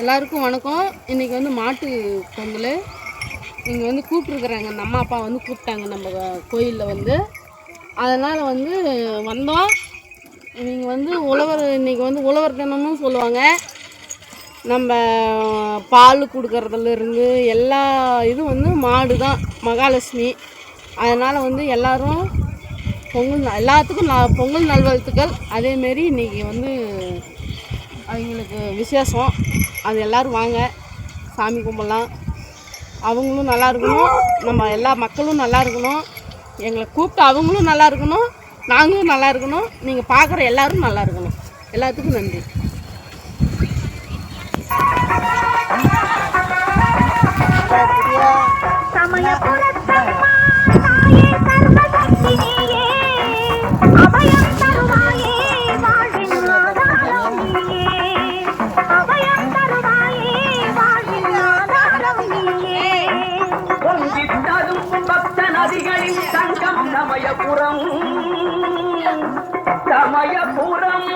எல்லாருக்கும் வணக்கம். இன்றைக்கி வந்து மாட்டு பொங்கல். இங்கே வந்து கூப்பிட்ருக்குறாங்க அந்த அம்மா அப்பா வந்து கூப்பிட்டாங்க நம்ம கோயிலில் வந்து. அதனால் வந்து வந்தோம். நீங்கள் வந்து உழவர் இன்றைக்கி வந்து உழவர் தினம்னு சொல்லுவாங்க. நம்ம பால் கொடுக்கறதுலேருந்து எல்லா இதுவும் வந்து மாடு தான் மகாலட்சுமி. அதனால் வந்து எல்லாரும் பொங்கல் எல்லாத்துக்கும் நான் பொங்கல் நல்வாழ்த்துக்கள். அதேமாரி இன்றைக்கி வந்து அவங்களுக்கு விசேஷம். அது எல்லோரும் வாங்க. சாமி கும்பிடலாம். அவங்களும் நல்லா இருக்கணும். நம்ம எல்லா மக்களும் நல்லா இருக்கணும். எங்களை கூப்பிட்டு அவங்களும் நல்லா இருக்கணும். நாங்களும் நல்லா இருக்கணும். நீங்கள் பார்க்குற எல்லாரும் நல்லா இருக்கணும். எல்லாத்துக்கும் நன்றி. பக்த நதிகளின் சங்கம் சமயபுரம். சமயபுரம்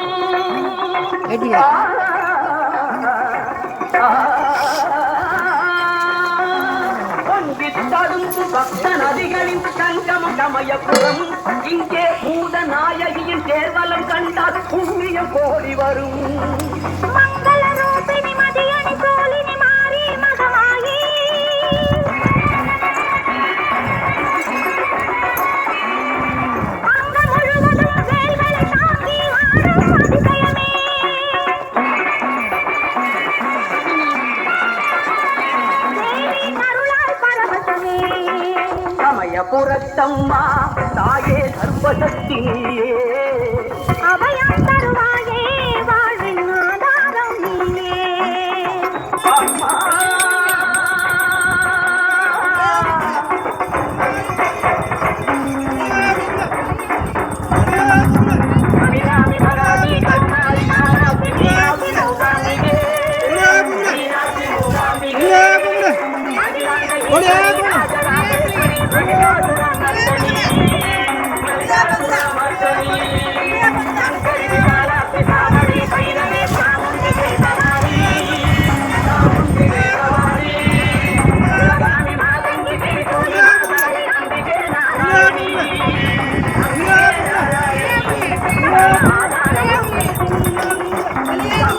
பக்த நதிகளின் சங்கம் சமயபுரம். இங்கே பூத நாயகியின் தேர்வலம் கண்டால் புண்ணியம் கோடி வரும். மங்கள சமயபுரத்தம்மா தாயே சர்வசக்தி நீயே அபயம்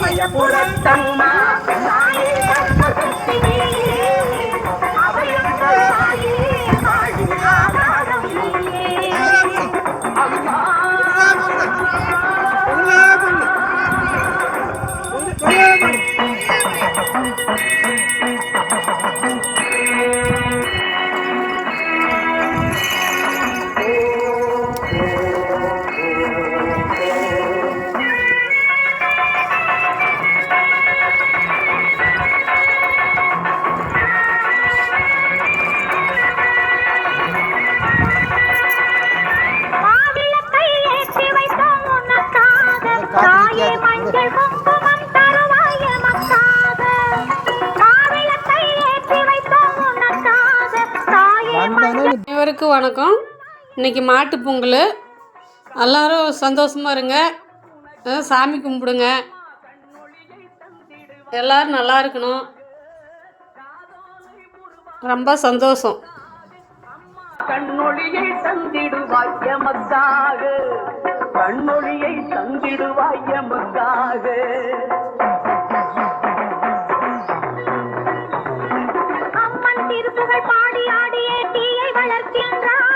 சமயபுரத்தம்மா அனைவருக்கும் வணக்கம். இன்னைக்கு மாட்டு பொங்கல். எல்லாரும் சந்தோஷமாக இருங்க. சாமி கும்பிடுங்க. எல்லாரும் நல்லா இருக்கணும். ரொம்ப சந்தோஷம். கண்ணொளியை தந்திடுவாய் எமக்காக கண்ணொழியை தந்திடுவாய் எமக்காக. அம்மன் திருப்புகள் பாடி ஆடியே தீயை வளர்க்கின்றார்